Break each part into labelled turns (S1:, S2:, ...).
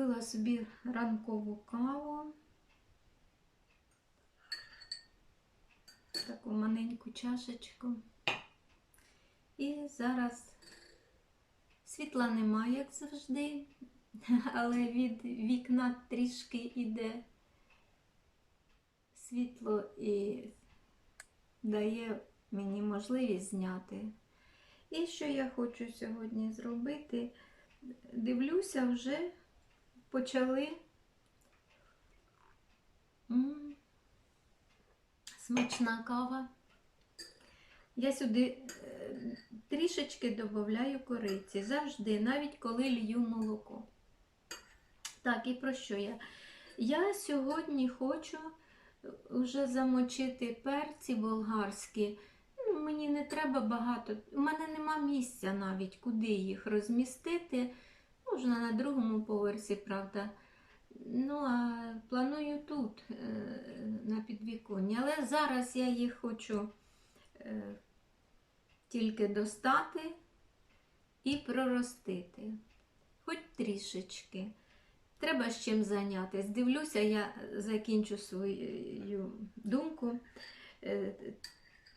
S1: Зробила собі ранкову каву. Таку маленьку чашечку. І зараз світла немає, як завжди, але від вікна трішки йде світло і дає мені можливість зняти. І що я хочу сьогодні зробити? Дивлюся, вже почали М, смачна кава. Я сюди е, трішечки додаю кориці. Завжди, навіть коли лью молоко. Так, і про що я? Я сьогодні хочу вже замочити перці болгарські. Ну, мені не треба багато. У мене нема місця навіть, куди їх розмістити. Можна на другому поверсі, правда. Ну, а планую тут, е, на підвіконні. Але зараз я їх хочу е, тільки достати і проростити. Хоч трішечки. Треба з чим зайнятися. Дивлюся, я закінчу свою думку.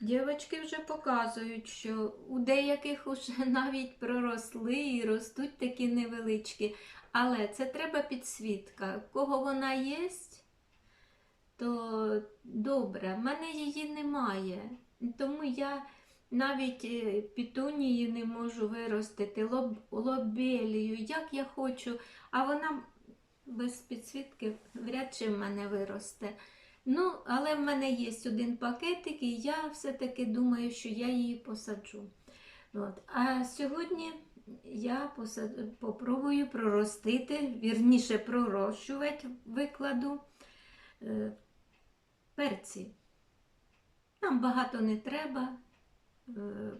S1: Дівчатки вже показують, що у деяких вже навіть проросли і ростуть такі невеличкі. Але це треба підсвітка. Кого вона є, то добре. В мене її немає. Тому я навіть е, пітунії не можу виростити, лоб, лобелію, як я хочу, а вона без підсвітки вряд чи в мене виросте. Ну, але в мене є один пакетик, і я все-таки думаю, що я її посаджу. От. А сьогодні я посад... попробую проростити, вірніше пророщувати викладу е, перці. Нам багато не треба, е,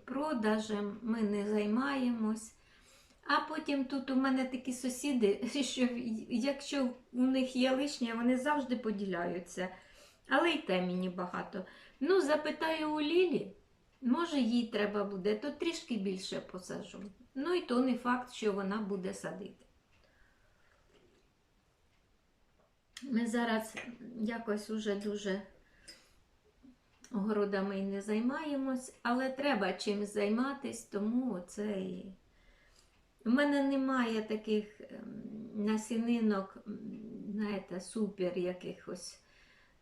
S1: продажем ми не займаємось. А потім тут у мене такі сусіди, що якщо у них є лишнє, вони завжди поділяються. Але й те мені багато. Ну, запитаю у Лілі, може їй треба буде, то трішки більше посажу. Ну і то не факт, що вона буде садити. Ми зараз якось уже дуже огородами не займаємось, але треба чимось займатися, тому це і. У мене немає таких ем, насінинок, знаєте, супер якихось.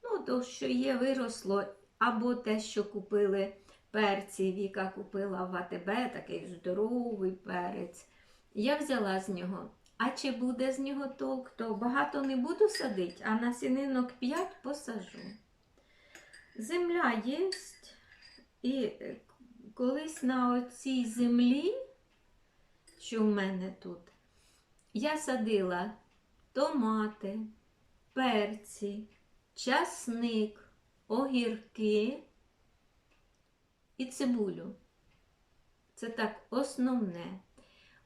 S1: Ну, то, що є, виросло, або те, що купили перці, Віка купила в АТБ, такий здоровий перець. Я взяла з нього. А чи буде з нього толк, то багато не буду садити, а насінинок 5 посажу. Земля є, і е, колись на оцій землі, що в мене тут, я садила томати, перці, часник, огірки і цибулю. Це так основне.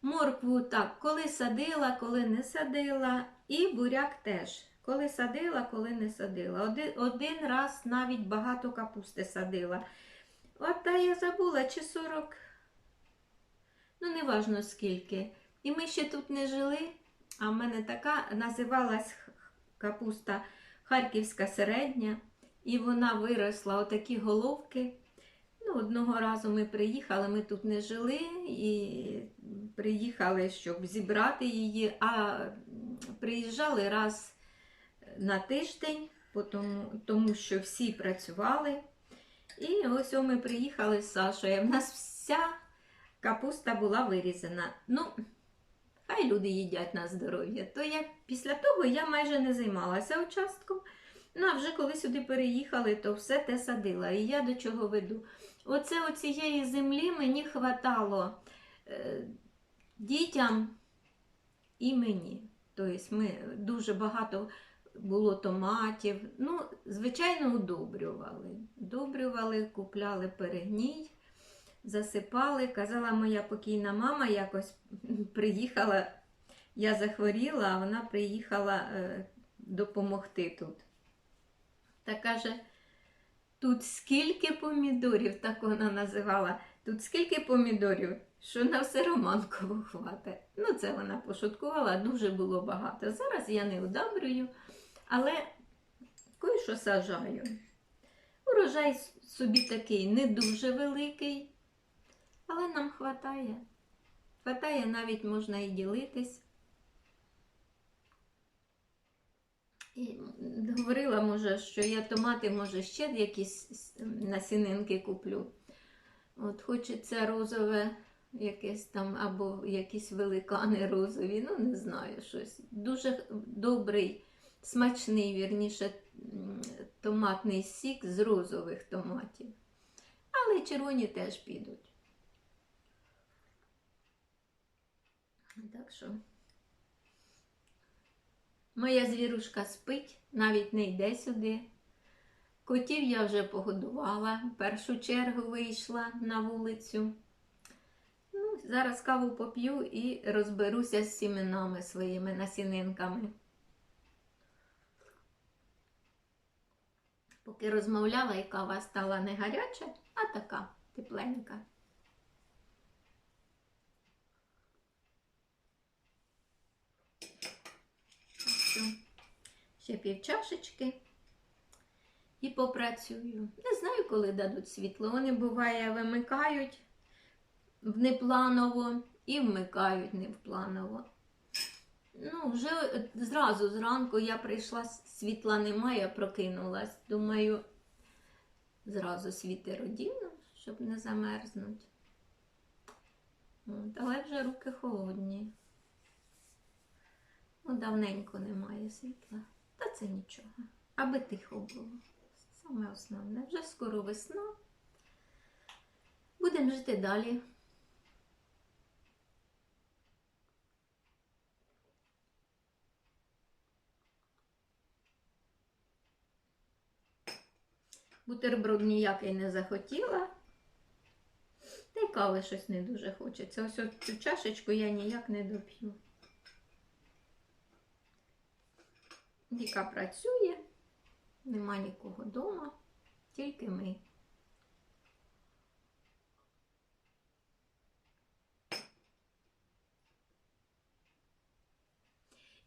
S1: Моркву так, коли садила, коли не садила, і буряк теж. Коли садила, коли не садила. Один, один раз навіть багато капусти садила. От та я забула, чи 40, ну, неважно скільки. І ми ще тут не жили, а в мене така називалась капуста Харківська середня, і вона виросла отакі головки. Ну, одного разу ми приїхали, ми тут не жили і приїхали, щоб зібрати її, а приїжджали раз на тиждень, тому що всі працювали. І ось ми приїхали з Сашою. У нас вся капуста була вирізана. Ну, хай люди їдять на здоров'я. То я після того я майже не займалася участком. Ну, а вже коли сюди переїхали, то все те садила. І я до чого веду. Оце оцієї землі мені хватало е, дітям і мені. Тобто ми дуже багато було томатів. Ну, звичайно, удобрювали. Удобрювали, купляли перегній, засипали. Казала моя покійна мама, якось приїхала, я захворіла, а вона приїхала е, допомогти тут. Та каже, тут скільки помідорів, так вона називала, тут скільки помідорів, що на все романково хватить. Ну, це вона пошуткувала, дуже було багато. Зараз я не удобрюю, але кое-що сажаю. Урожай собі такий не дуже великий, але нам хватає. Хватає, навіть можна і ділитись. І говорила, може, що я томати, може, ще якісь насінинки куплю. От хочеться розове якесь там, або якісь великани розові, ну не знаю, щось. Дуже добрий, смачний, вірніше, томатний сік з розових томатів. Але червоні теж підуть. Так що. Моя звірушка спить, навіть не йде сюди. Котів я вже погодувала, в першу чергу вийшла на вулицю. Ну, зараз каву поп'ю і розберуся з сіменами своїми насінинками. Поки розмовляла, і кава стала не гаряча, а така тепленька. Так що ще півчашечки і попрацюю. Не знаю, коли дадуть світло. Вони буває вимикають внепланово і вмикають невпланово. Ну, вже зразу зранку я прийшла, світла немає, прокинулась. Думаю, зразу світи родіну, щоб не замерзнуть. Але вже руки холодні. Ну, давненько немає світла. Та це нічого. Аби тихо було. Саме основне. Вже скоро весна. Будемо жити далі. Бутерброд ніякий не захотіла. Та й кави щось не дуже хочеться. Ось цю чашечку я ніяк не доп'ю. Віка працює, нема нікого вдома, тільки ми.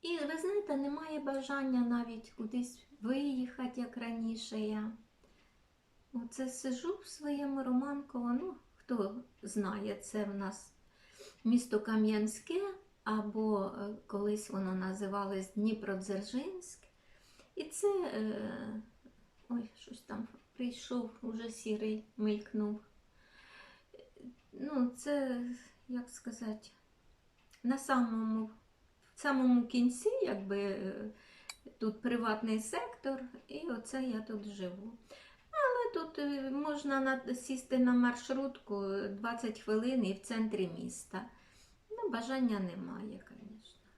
S1: І ви знаєте, немає бажання навіть кудись виїхати, як раніше я. Оце сижу в своєму Романково, ну, хто знає, це в нас місто Кам'янське, або е, колись воно називалось Дніпродзержинськ. І це, е, ой, щось там прийшов, уже сірий мелькнув. Ну, це, як сказати, на самому, самому кінці, якби е, тут приватний сектор, і оце я тут живу. Але тут можна сісти на маршрутку 20 хвилин і в центрі міста. Ну, бажання немає, звісно.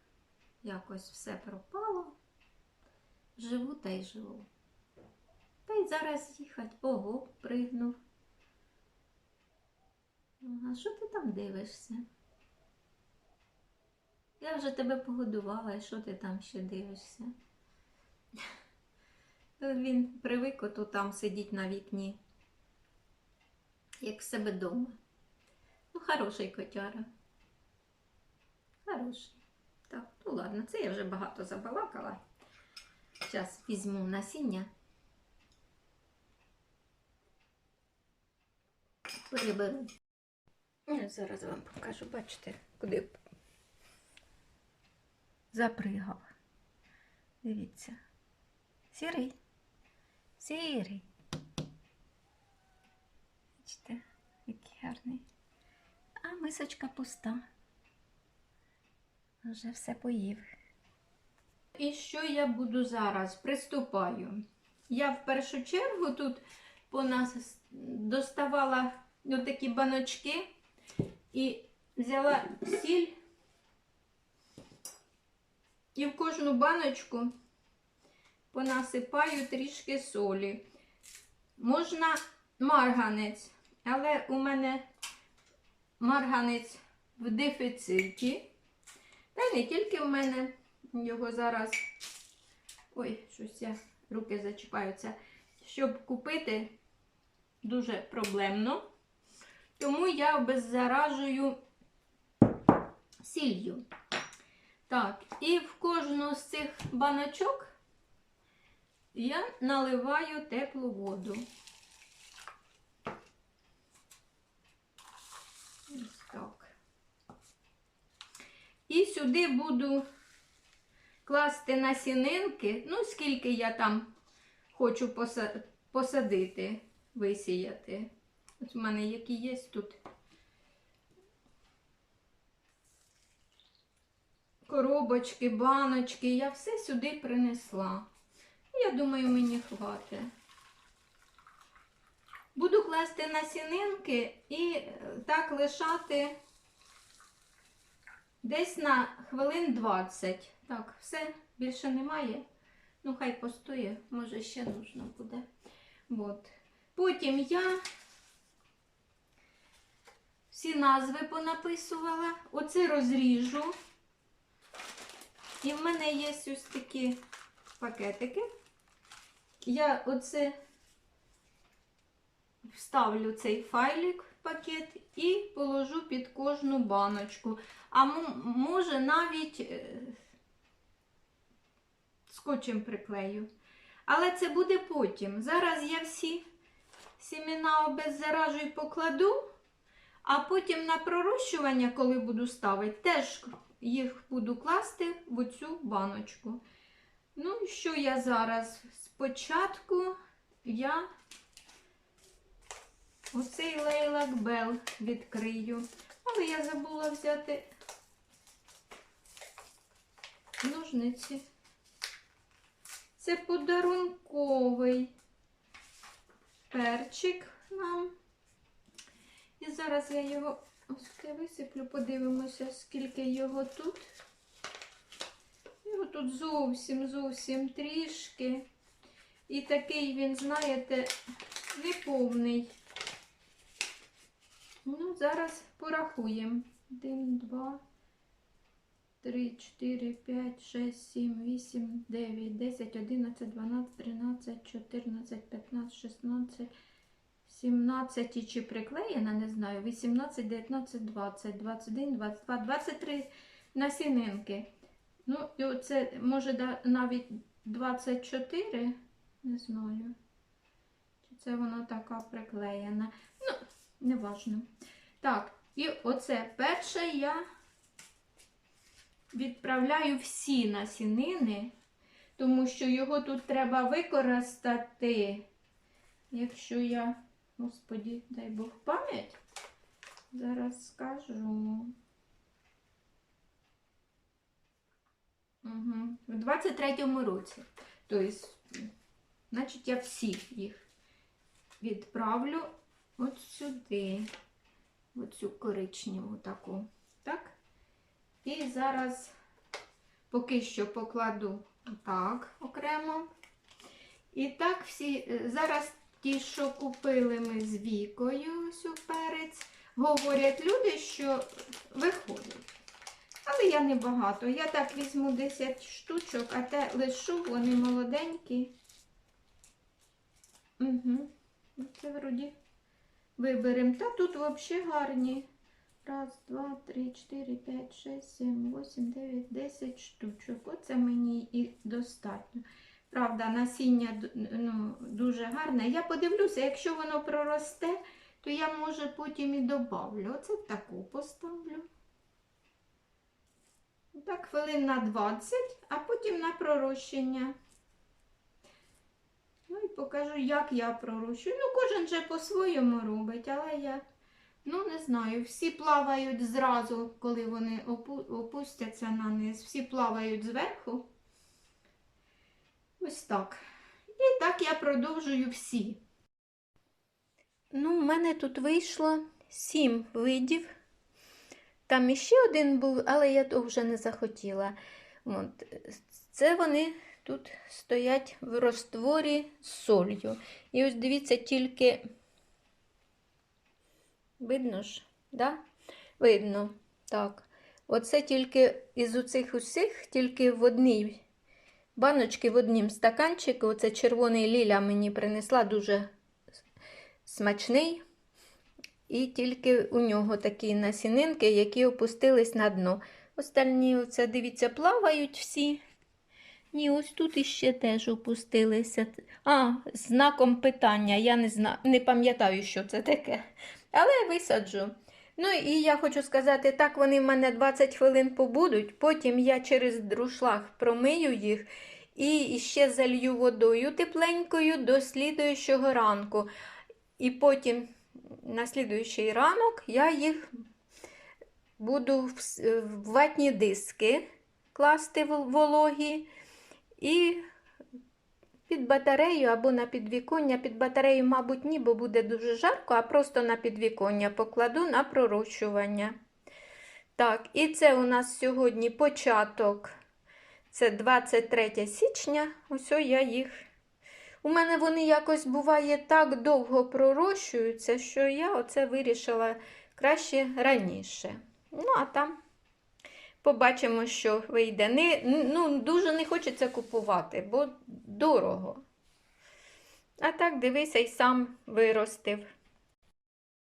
S1: Якось все пропало. Живу та й живу. Та й зараз їхати. Ого, пригнув. А що ти там дивишся? Я вже тебе погодувала, і що ти там ще дивишся? Він привик ото там сидіть на вікні, як в себе вдома. Ну, хороший котяра. Хороший. Так, ну ладно, це я вже багато забалакала. Зараз візьму насіння. Переберу. Я зараз вам покажу, бачите, куди запригав. Дивіться. Сірий. Сірий. Бачите, який гарний. А мисочка пуста. Вже все поїв. І що я буду зараз? Приступаю. Я в першу чергу тут по нас доставала такі баночки і взяла сіль і в кожну баночку понасипаю трішки солі. Можна марганець, але у мене марганець в дефіциті. Та й не тільки в мене його зараз. Ой, щось я руки зачіпаються. Щоб купити дуже проблемно. Тому я обеззаражую сіллю. Так, і в кожну з цих баночок я наливаю теплу воду. Ось так. І сюди буду класти насінинки, ну, скільки я там хочу посадити, висіяти. Ось в мене які є тут. Коробочки, баночки, я все сюди принесла. Я думаю, мені хватить. Буду класти насінинки і е, так лишати десь на хвилин 20. Так, все, більше немає. Ну, хай постоє, може ще нужно буде. От. Потім я всі назви понаписувала. Оце розріжу. І в мене є ось такі пакетики. Я оце вставлю цей файлик пакет і положу під кожну баночку. А може навіть е, скотчем приклею. Але це буде потім. Зараз я всі сімена обеззаражу і покладу, а потім на пророщування, коли буду ставити, теж їх буду класти в оцю баночку. Ну, що я зараз? Спочатку я оцей лейлак Бел відкрию. Але я забула взяти ножниці. Це подарунковий перчик нам. І зараз я його ось висиплю, подивимося, скільки його тут. Його тут зовсім зовсім трішки. І такий він, знаєте, 3, 4, 5, 6, 7, 8, 9, 10, 11, 12, 13, 14, 15, 16, 17 і чи приклеєна, не знаю, 18, 19, 20, 21, 22, 23 насінинки. Ну, і оце може навіть 24, не знаю. Чи це вона така приклеєна. Ну, не важно. Так, і оце перше я відправляю всі насінини, тому що його тут треба використати. Якщо я, господі, дай Бог пам'ять, зараз скажу. Угу. В 23-му році. Тобто, значить, я всі їх відправлю от сюди, в цю коричневу таку. Так? І зараз поки що покладу так окремо. І так всі, е, зараз ті, що купили ми з вікою, ось перець, говорять люди, що виходить. Але я не багато. Я так візьму 10 штучок, а те лишу, вони молоденькі. Угу. Це вроді виберемо. Та тут взагалі гарні. Раз, два, три, чотири, п'ять, шесть, сім, вісім, дев'ять, десять штучок. Оце мені і достатньо. Правда, насіння ну, дуже гарне. Я подивлюся, якщо воно проросте, то я, може, потім і добавлю. Оце таку поставлю. Так, хвилин на 20, а потім на пророщення. Ну і покажу, як я пророщую. Ну, кожен же по-своєму робить, але я, ну, не знаю, всі плавають зразу, коли вони опустяться на низ. Всі плавають зверху. Ось так. І так я продовжую всі. Ну, в мене тут вийшло сім видів. Там іще один був, але я того вже не захотіла. От. Це вони тут стоять в розтворі з солью. І ось дивіться, тільки видно ж, да? Видно, так. Оце тільки із оцих усіх, тільки в одній баночці, в однім стаканчику. Оце червоний ліля мені принесла дуже смачний. і тільки у нього такі насінинки, які опустились на дно. Остальні, оце, дивіться, плавають всі. Ні, ось тут іще теж опустилися. А, знаком питання. Я не зна... не пам'ятаю, що це таке. Але висаджу. Ну і я хочу сказати, так вони в мене 20 хвилин побудуть, потім я через друшлаг промию їх і ще залью водою тепленькою до слідуючого ранку. І потім на слідуючий ранок я їх буду в, ватні диски класти вологі і під батарею або на підвіконня. Під батарею, мабуть, ні, бо буде дуже жарко, а просто на підвіконня покладу на пророщування. Так, і це у нас сьогодні початок. Це 23 січня. Ось я їх. У мене вони якось буває так довго пророщуються, що я оце вирішила краще раніше. Ну, а там побачимо, що вийде. Не, ну, дуже не хочеться купувати, бо дорого. А так, дивися, і сам виростив.